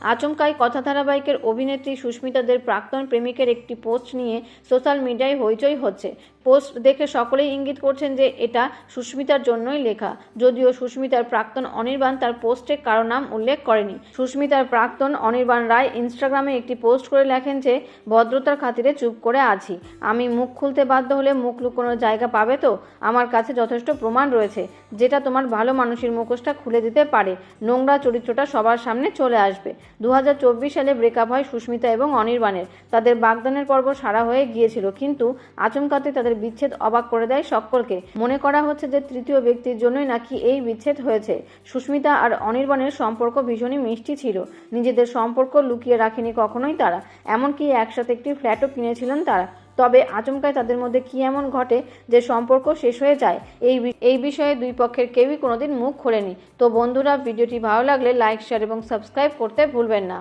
আচমকাই কথা ধারাবাহিকের অভিনেত্রী সুস্মিতাদের প্রাক্তন প্রেমিকের একটি পোস্ট নিয়ে সোশ্যাল মিডিয়ায় হইচই হচ্ছে। পোস্ট দেখে সকলেই ইঙ্গিত করছেন যে এটা সুস্মিতার জন্যই লেখা। যদিও সুস্মিতার প্রাক্তন অনির্বাণ তার পোস্টে কারও নাম উল্লেখ করেনি। সুস্মিতার প্রাক্তন অনির্বাণ রায় ইনস্টাগ্রামে একটি পোস্ট করে লেখেন যে, ভদ্রতার খাতিরে চুপ করে আছি। আমি মুখ খুলতে বাধ্য হলে মুখ লুকোনোর জায়গা পাবে তো? আমার কাছে যথেষ্ট প্রমাণ রয়েছে। যেটা তোমার ভালো মানুষের মুখোশটা খুলে দিতে পারে। নোংরা চরিত্রটা সবার সামনে চলে আসবে। দু হাজার চব্বিশ সালে ব্রেকআপ হয় সুস্মিতা এবং অনির্বাণের। তাদের বাগদানের পর্ব সারা হয়ে গিয়েছিল। কিন্তু আচমকাতে তাদের বিচ্ছেদ অবাক করে দেয় সকলকে। মনে করা হচ্ছে যে তৃতীয় ব্যক্তির জন্যই নাকি এই বিচ্ছেদ হয়েছে। সুস্মিতা আর অনির্বাণের সম্পর্ক ভীষণই মিষ্টি ছিল। নিজেদের সম্পর্ক লুকিয়ে রাখেনি কখনোই তারা। এমনকি একসাথে একটি ফ্ল্যাটও কিনেছিলেন তারা। তবে আচমকায় তাদের মধ্যে কী এমন ঘটে যে সম্পর্ক শেষ হয়ে যায়, এই এই বিষয়ে দুই পক্ষের কেউই কোনোদিন মুখ খোলেনি। তো বন্ধুরা, ভিডিওটি ভালো লাগলে লাইক শেয়ার এবং সাবস্ক্রাইব করতে ভুলবেন না।